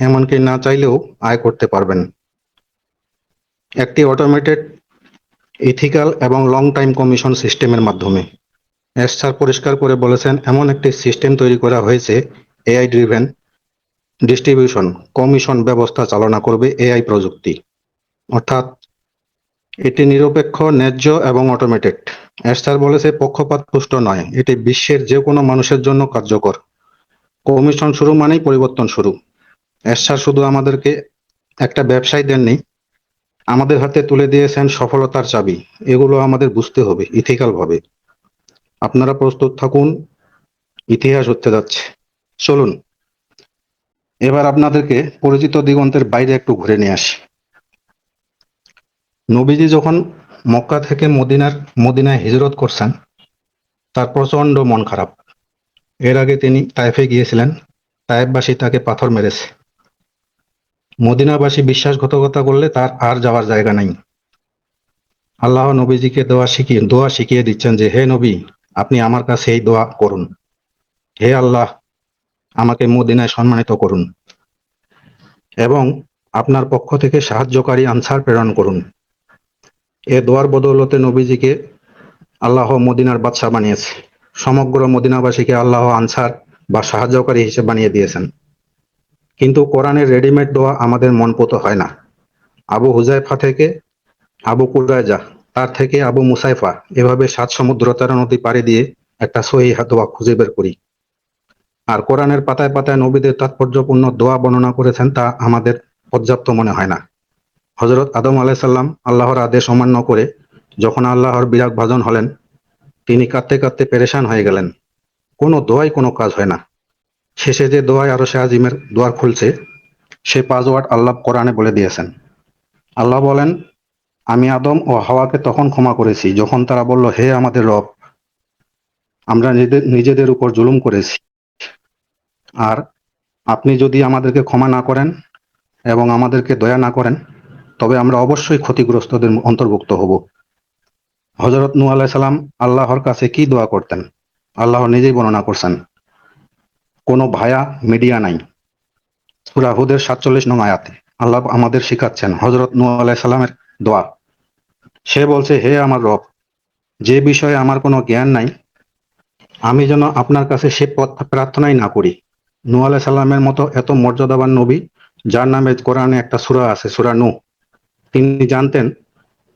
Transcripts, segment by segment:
এমনকি না চাইলেও আয় করতে পারবেন। একটি অটোমেটেড ইথিক্যাল এবং লং টাইম কমিশন সিস্টেমের মাধ্যমে। এস স্যার পরিষ্কার করে বলেছেন, এমন একটি সিস্টেম তৈরি করা হয়েছে এআই ড্রিভেন ডিস্ট্রিবিউশন কমিশন ব্যবস্থা চালনা করবে এআই প্রযুক্তি। অর্থাৎ, এটি নিরপেক্ষ, ন্যায্য এবং অটোমেটেড এস স্যার বলেছে, পক্ষপাত পুষ্ট নয়, এটি বিশ্বের যে কোনো মানুষের জন্য কার্যকর। কমিশন শুরু মানেই পরিবর্তন শুরু। স্যার শুধু আমাদেরকে একটা ব্যবসায় দেননি, আমাদের হাতে তুলে দিয়েছেন সফলতার চাবি। এগুলো আমাদের বুঝতে হবে ইথিক্যাল ভাবে। আপনারা প্রস্তুত থাকুন, ইতিহাস হতে যাচ্ছে। চলুন, এবার আপনাদেরকে পরিচিত দিগন্তের বাইরে একটু ঘুরে নিয়ে আসি। নবীজি যখন মক্কা থেকে মদিনার, মদিনায় হিজরত করছেন, তার প্রচণ্ড মন খারাপ। এর আগে তিনি তাইফে গিয়েছিলেন, তাইফবাসী তাকে পাথর মেরেছে। মদিনাবাসী বিশ্বাসঘাতকতা করলে তার আর যাওয়ার জায়গা নাই। আল্লাহ নবীজিকে দোয়া শিখিয়ে দোয়া শিখিয়ে দিচ্ছেন যে, হে নবী, আপনি আমার কাছে এই দোয়া করুন। হে আল্লাহ, আমাকে মদিনায় সম্মানিত করুন এবং আপনার পক্ষ থেকে সাহায্যকারী আনসার প্রেরণ করুন। এ দোয়ার বদৌলতে নবীজিকে আল্লাহ মদিনার বাদশাহ বানিয়েছে। সমগ্র মদিনাবাসীকে আল্লাহ আনসার বা সাহায্যকারী হিসেবে বানিয়ে দিয়েছেন। কিন্তু কোরআনের রেডিমেড দোয়া আমাদের মনপত হয় না। আবু হুজাইফা থেকে আবু কুরাইজা তার থেকে আবু মুসাইফা এভাবে সাত সমুদ্র তেরো নদী পাড়ি দিয়ে একটা সহি দোয়া খুঁজে বের করি। আর কোরআনের পাতায় পাতায় নবীদের তাৎপর্যপূর্ণ দোয়া বর্ণনা করেছেন তা আমাদের পর্যাপ্ত মনে হয় না। হজরত আদম আলাইসাল্লাম আল্লাহর আদেশ অমান্য করে যখন আল্লাহর বিরাগ ভাজন হলেন, তিনি কাঁদতে কাঁদতে পেরেশান হয়ে গেলেন। কোনো দোয়াই কোনো কাজ হয় না। শেষে যে দোয়ায় আরও সে আজিমের দোয়ার খুলছে, সে পাঁচ পাসওয়ার্ড আল্লাহ কোরআনে বলে দিয়েছেন। আল্লাহ বলেন, আমি আদম ও হাওয়াকে তখন ক্ষমা করেছি, যখন তারা বলল, হে আমাদের রব, আমরা নিজেদের উপর জুলুম করেছি। আর আপনি যদি আমাদেরকে ক্ষমা না করেন এবং আমাদেরকে দয়া না করেন, তবে আমরা অবশ্যই ক্ষতিগ্রস্তদের অন্তর্ভুক্ত হব। হজরত নু আলাইসাল্লাম আল্লাহর কাছে কি দোয়া করতেন? আল্লাহ নিজেই বর্ণনা করছেন কোনো ভায়া মিডিয়া নাই। সুরাহুদের সাতচল্লিশ নং আয়াতে আল্লাহ আমাদের শিখাচ্ছেন হজরত নু আলাইসাল্লামের দোয়া। সে বলছে, হে আমার রব, যে বিষয়ে আমার কোনো জ্ঞান নাই, আমি যেন আপনার কাছে সে পথ প্রার্থনাই না করি। নু আলাহ সাল্লামের মতো এত মর্যাদাবান নবী, যার নামে কোরআনে একটা সুরা আছে, সুরা নু তিনি জানতেন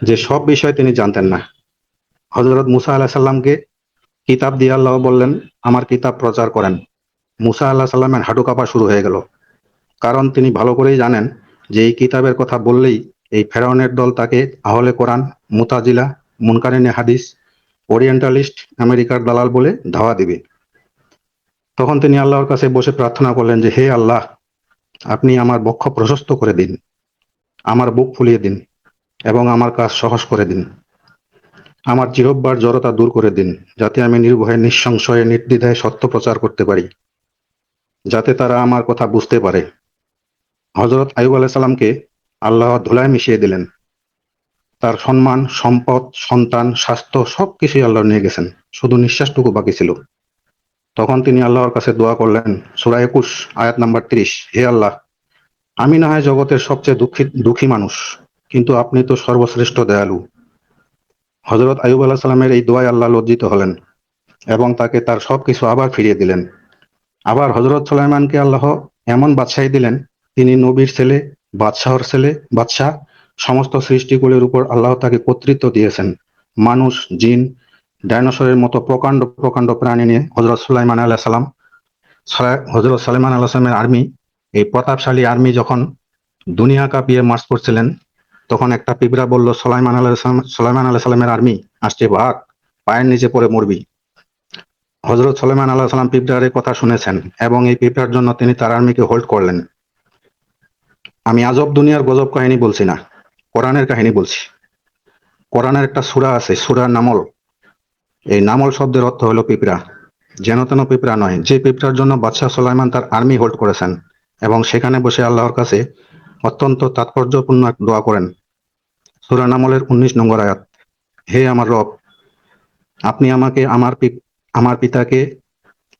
যে সব বিষয় তিনি জানতেন না। হজরত মুসা আলাহ সাল্লামকে কিতাব দিয়ে আল্লাহ বললেন, আমার কিতাব প্রচার করেন। মুসা আল্লাহ সাল্লামের হাঁটু কাপা শুরু হয়ে গেল। কারণ তিনি ভালো করেই জানেন যে এই কিতাবের কথা বললেই এই ফেরাউনের দল তাকে আহলে কোরআন, মুতাজিলা, মুনকারিনে হাদিস, ওরিয়েন্টালিস্ট, আমেরিকার দালাল বলে ধাওয়া দিবে। তখন তিনি আল্লাহর কাছে বসে প্রার্থনা করলেন যে, হে আল্লাহ, আপনি আমার বক্ষ প্রশস্ত করে দিন, আমার বুক ফুলিয়ে দিন এবং আমার কাজ সহজ করে দিন। আমার জিহব্বার জড়তা দূর করে দিন, যাতে আমি নির্ভয়ে, নিঃসংশয়ে, নির্দ্বিধায় সত্য প্রচার করতে পারি। যাতে তারা আমার কথা বুঝতে পারে। হজরত আইব আলাইসাল্লামকে আল্লাহ ধুলায় মিশিয়ে দিলেন। তার সম্মান, সম্পদ, সন্তান, স্বাস্থ্য সবকিছুই আল্লাহ নিয়ে গেছেন। শুধু নিঃশ্বাসটুকু বাকি ছিল। তখন তিনি আল্লাহর কাছে দোয়া করলেন, সুরা একুশ, আয়াত নাম্বার ত্রিশ, হে আল্লাহ, আমি না হয় জগতের সবচেয়ে দুঃখী দুঃখী মানুষ, কিন্তু আপনি তো সর্বশ্রেষ্ঠ দয়ালু। হজরত আয়ুব আল্লাহ সাল্লামের এই দোয়ায় আল্লাহ লজ্জিত হলেন এবং তাকে তার সবকিছু আবার ফিরিয়ে দিলেন। আবার হজরত সালাইমানকে আল্লাহ এমন বাদশাহী দিলেন, তিনি নবীর ছেলে, বাদশাহর ছেলে, বাদশাহ, সমস্ত সৃষ্টিগুলির উপর আল্লাহ তাকে কর্তৃত্ব দিয়েছেন। মানুষ, জিন, ডাইনোসরের মতো প্রকাণ্ড প্রকাণ্ড প্রাণী নিয়ে হজরত সুলাইমান আল্লাহ সাল্লাম হজরত সালেমান আল্লাহ সালামের আর্মি, এই প্রতাপশালী আর্মি যখন দুনিয়া কাঁপিয়ে মার্চ করছিলেন, তখন একটা পিঁপড়া বলল, সোলাইমান আল্লাহ সোলাইমান আল্লাহ সাল্লামের আর্মি, আসছে ভাগ, পায়ের নিচে পরে মরবি। হজরত সোলাইমান আল্লাহ সাল্লাম পিঁপড়ার এই কথা শুনেছেন এবং এই পিঁপড়ার জন্য তিনি তার আর্মিকে হোল্ড করলেন। আমি আজব দুনিয়ার গজব কাহিনী বলছি না, কোরআনের কাহিনী বলছি। কোরআনের একটা সুরা আছে, সুরা নামল। এই নামল শব্দের অর্থ হলো পিঁপড়া। যেন তেন পিঁপড়া নয়, যে পিঁপড়ার জন্য বাদশাহ সোলাইমান তার আর্মি হোল্ড করেছেন এবং সেখানে বসে আল্লাহর কাছে অত্যন্ত তাৎপর্যপূর্ণ এক দোয়া করেন। সুরা নামলের উনিশ নম্বর আয়াত, হে আমার রব, আপনি আমাকে আমার আমার পিতাকে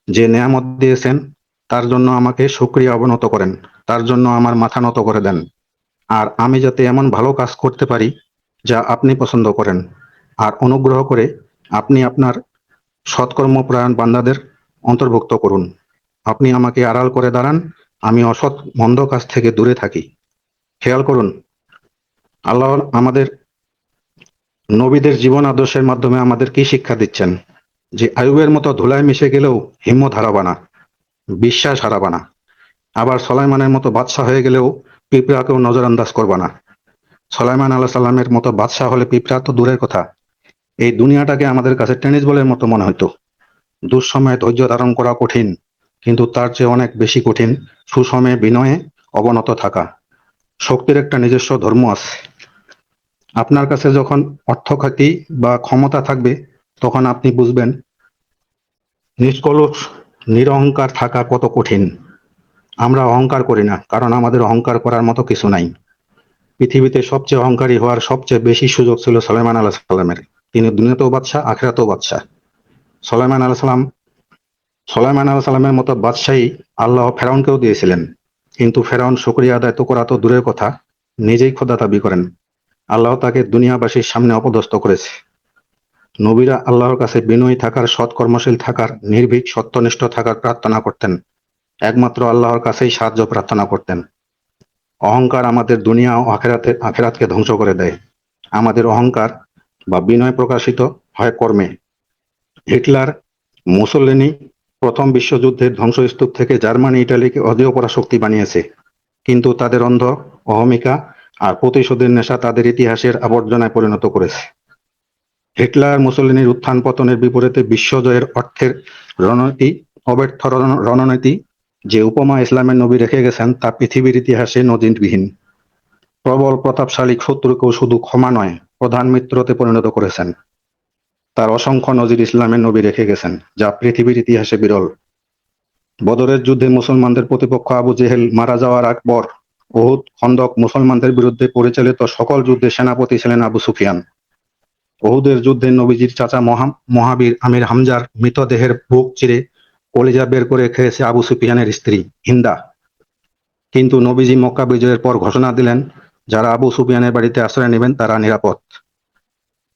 যে নেয়ামত দিয়েছেন, তার জন্য আমাকে সুক্রিয়া অবনত করেন। তার জন্য আমার মাথা নত করে দেন। আর আমি যাতে এমন ভালো কাজ করতে পারি, যা আপনি পছন্দ করেন। আর অনুগ্রহ করে আপনি আপনার সৎকর্মপ্রায়ণ বান্দাদের অন্তর্ভুক্ত করুন। আপনি আমাকে আড়াল করে দাঁড়ান, আমি অসৎ, মন্দ কাজ থেকে দূরে থাকি। খেয়াল করুন, আল্লাহ আমাদের নবীদের জীবন আদর্শের মাধ্যমে আমাদের কি শিক্ষা দিচ্ছেন? যে আয়ুবের মতো ধুলায় মিশে গেলেও হিম্মত হারাবা না বিশ্বাস হারাবা না আবার সলাইমানের মতো বাদশাহ হয়ে গেলেও পিঁপড়াকেও নজরআন্দাজ করবা না সলাইমান আল্লাহ সাল্লামের মতো বাদশাহ হলে পিঁপড়া তো দূরের কথা। এই দুনিয়াটাকে আমাদের কাছে টেনিস বলের মতো মনে হতো দুঃসময়ে ধৈর্য ধারণ করা কঠিন, কিন্তু তার চেয়ে অনেক বেশি কঠিন সুসময়ে বিনয়ে অবনত থাকা। শক্তির একটা নিজস্ব ধর্ম আছে। আপনার কাছে যখন অর্থখ্যাতি বা ক্ষমতা থাকবে তখন আপনি বুঝবেন, নিষ্কলস, নিরহংকার থাকা কত কঠিন। আমরা অহংকার করি না, কারণ আমাদের অহংকার করার মতো কিছু নাই। পৃথিবীতে সবচেয়ে অহংকারী হওয়ার সবচেয়ে বেশি সুযোগ ছিল সালেমান আল্লাহ সাল্লামের তিনি দুনিয়াতেও বাদশাহ, আখেরাতেও বাদশাহ। সলাইমান আল্লাহ সাল্লাম সলাইমান আল্লাহ সাল্লামের মতো বাদশাহী আল্লাহ ফেরাউনকেও দিয়েছিলেন। কিন্তু ফেরাউন শুক্রিয়া আদায় তো করা তো দূরের কথা, নিজেই খোদা দাবি করেন। আল্লাহ তাকে দুনিয়াবাসীর সামনে অপদস্থ করেছে। নবীরা আল্লাহর কাছে বিনয়ী থাকার সৎ কর্মশীল থাকার, নির্ভীক, সত্যনিষ্ঠ থাকার প্রার্থনা করতেন। একমাত্র আল্লাহর কাছেই সাহায্য প্রার্থনা করতেন। অহংকার আমাদের দুনিয়া ও আখেরাতে, আখেরাতকে ধ্বংস করে দেয়। আমাদের অহংকার বা বিনয় প্রকাশিত হয় কর্মে। হিটলার মুসলিনী প্রথম বিশ্বযুদ্ধের ধ্বংসস্তূপ থেকে জার্মানি, ইটালিকে অধীয় পরাশক্তি বানিয়েছে। কিন্তু তাদের অন্ধ, অহমিকা আর প্রতিশোধের নেশা তাদের ইতিহাসের আবর্জনায় পরিণত করেছে। হিটলার মুসলিনীর উত্থান পতনের বিপরীতে বিশ্বজয়ের অর্থের রণনীতি, অব্যর্থ রণ- রণনীতি, যে উপমা ইসলামের নবী রেখে গেছেন, তা পৃথিবীর ইতিহাসে নজিরবিহীন। প্রবল প্রতাপশালী শত্রুকেও শুধু ক্ষমা নয়, প্রধান মিত্রতে পরিণত করেছেন। তার অসংখ্য নজির ইসলামের নবী রেখে গেছেন, যা পৃথিবীর ইতিহাসে বিরল। বদরের যুদ্ধে মুসলমানদের প্রতিপক্ষ আবু জেহেল মারা যাওয়ার আকবর, ওহুদ খন্দক মুসলমানদের বিরুদ্ধে পরিচালিত সকল যুদ্ধে সেনাপতি ছিলেন আবু সুফিয়ান। ওহুদের যুদ্ধে নবীজির চাচা মহা- মহাবীর আমির হামজার মৃতদেহের বুক চিরে কলিজা বের করে খেয়েছে আবু সুফিয়ানের স্ত্রী, হিন্দা। কিন্তু নবীজি মক্কা বিজয়ের পর ঘোষণা দিলেন, যারা আবু সুফিয়ানের বাড়িতে আশ্রয় নেবেন তারা নিরাপদ।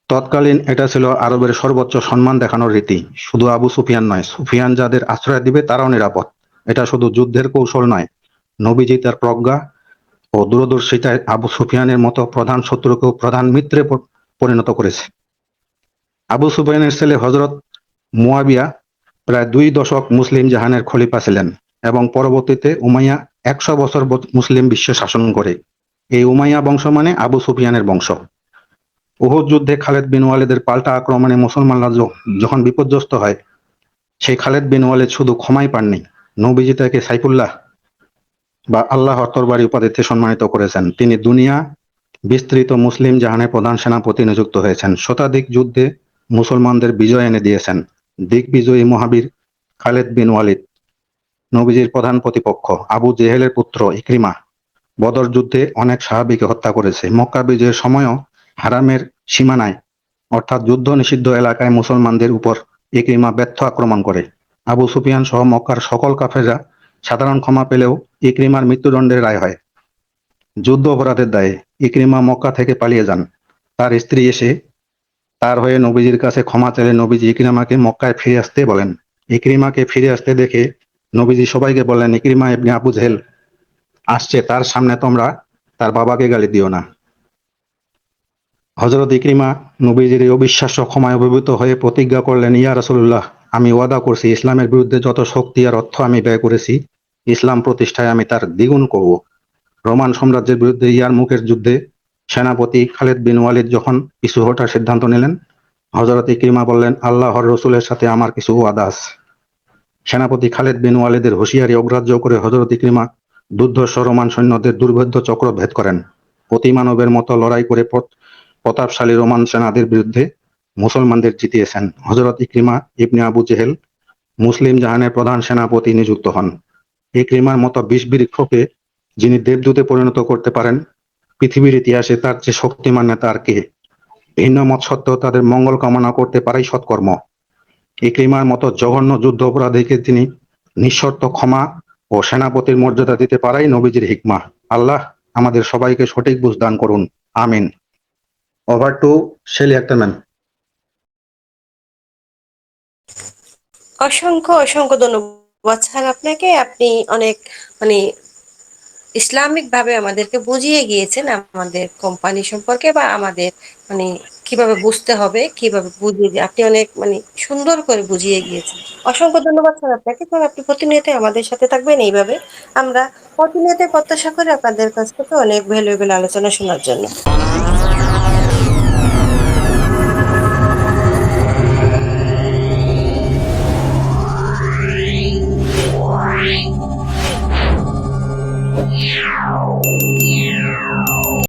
তৎকালীন এটা ছিল আরবের সর্বোচ্চ সম্মান দেখানোর রীতি। শুধু আবু সুফিয়ান নয়, সুফিয়ান যাদের আশ্রয় দিবে তারাও নিরাপদ। এটা শুধু যুদ্ধের কৌশল নয়, নবীজি তার প্রজ্ঞা ও দূরদর্শিতায় আবু সুফিয়ানের মতো প্রধান শত্রুকেও প্রধান মিত্রে পরিণত করেছে। আবু সুফিয়ানের ছেলে হজরত মুয়াবিয়া প্রায় দুই দশক মুসলিম জাহানের খলিফা ছিলেন এবং পরবর্তীতে উমাইয়া একশো বছর মুসলিম বিশ্ব শাসন করে। এই উমাইয়া বংশ মানে আবু সুফিয়ানের বংশ। উহুদ যুদ্ধে খালেদ বিন ওয়ালিদের পাল্টা আক্রমণে মুসলমানরা যখন বিপর্যস্ত হয়, সেই খালেদ বিন ওয়ালিদ শুধু ক্ষমাই পাননি, নবীজি তাকে সাইফুল্লাহ বা আল্লাহর তরবারি উপাধিতে সম্মানিত করেছেন। তিনি দুনিয়া বিস্তৃত মুসলিম জাহানের প্রধান সেনাপতি নিযুক্ত হয়েছেন। শতাধিক যুদ্ধে মুসলমানদের বিজয় এনে দিয়েছেন। দিগ্বিজয়ী মহাবীর খালেদ বিন ওয়ালিদ, নবীজির প্রধান প্রতিপক্ষ আবু জেহেলের পুত্র ইকরিমা। বদর যুদ্ধে অনেক সাহাবীকে হত্যা করেছে। মক্কা বিজয়ের সময়ও হারামের সীমানায়, অর্থাৎ যুদ্ধ নিষিদ্ধ এলাকায় মুসলমানদের উপর ইকরিমা ব্যর্থ আক্রমণ করে। আবু সুফিয়ান সহ মক্কার সকল কাফেররা সাধারণ ক্ষমা পেলেও ইকরিমার মৃত্যুদণ্ডের রায় হয়। যুদ্ধ অপরাধের দায়ে ইকরিমা মক্কা থেকে পালিয়ে যান। তার স্ত্রী এসে তার হয়ে নবীজির কাছে ক্ষমা চাইলে নবীজি ইকরিমাকে মক্কায় ফিরে আসতে বলেন। ইকরিমাকে ফিরে আসতে দেখে নবীজি সবাইকে বললেন, ইকরিমা ইবনে আবু জেহেল, আসছে, তার সামনে তোমরা তার বাবাকে গালি দিও না। হজরত ইকরিমা নবীজির অবিশ্বাস্য ক্ষমায় অভিভূত হয়ে প্রতিজ্ঞা করলেন, ইয়া রাসূলুল্লাহ, আমি ওয়াদা করছি, ইসলামের বিরুদ্ধে যত শক্তি আর অর্থ আমি ব্যয় করেছি, ইসলাম প্রতিষ্ঠায় আমি তার দ্বিগুণ করব। রোমান সাম্রাজ্যের বিরুদ্ধে ইয়ার মুখের যুদ্ধে সেনাপতি খালেদ বিন ওয়ালিদ যখন পিছু হটার সিদ্ধান্ত নিলেন হজরত ইকরিমা বললেন, আল্লাহর রসুলের সাথে আমার কিছু ওয়াদা আছে। সেনাপতি খালেদ বিন ওয়ালিদের হুঁশিয়ারি অগ্রাহ্য করে হজরত ইকরিমা দুর্ধর্ষ রোমান সৈন্যদের দুর্ভেদ্য চক্র ভেদ করেন। অতিমানবের মতো লড়াই করে প্রতাপশালী রোমান সেনাদের বিরুদ্ধে মুসলমানদের জিতিয়েছেন। হজরত ইকরিমা ইবনে আবু জেহেল, মুসলিম জাহানের প্রধান সেনাপতি নিযুক্ত হন। ইকরিমার মতো বিষ বৃক্ষকে যিনি দেবদূতে পরিণত করতে পারেন, পৃথিবীর ইতিহাসে তার যে শক্তিমান নেতা আর কে, ভিন্ন মত সত্ত্বেও তাদের মঙ্গল কামনা করতে পারাই সৎকর্ম। ইকরিমার মতো জঘন্য যুদ্ধ অপরাধীকে তিনি নিঃশর্ত ক্ষমা ও সেনাপতির মর্যাদা দিতে পারাই নবীজির হিকমা। আল্লাহ আমাদের সবাইকে সঠিক বুঝ দান করুন। আমিন। ওভার টু শেলি আক্তার অসংখ্য অসংখ্য ধন্যবাদ স্যার আপনাকে। আপনি অনেক মানে ইসলামিক ভাবে আমাদেরকে বুঝিয়ে গিয়েছেন আমাদের কোম্পানি সম্পর্কে বা আমাদের মানে কীভাবে বুঝতে হবে, কীভাবে বুঝিয়ে আপনি অনেক মানে সুন্দর করে বুঝিয়ে গিয়েছেন। অসংখ্য ধন্যবাদ স্যার আপনাকে। স্যার, আপনি প্রতিনিয়ত আমাদের সাথে থাকবেন এইভাবে। আমরা প্রতিনিয়ত প্রত্যাশা করি আপনাদের কাছ থেকে অনেক ভ্যালুয়েবল আলোচনা শোনার জন্য।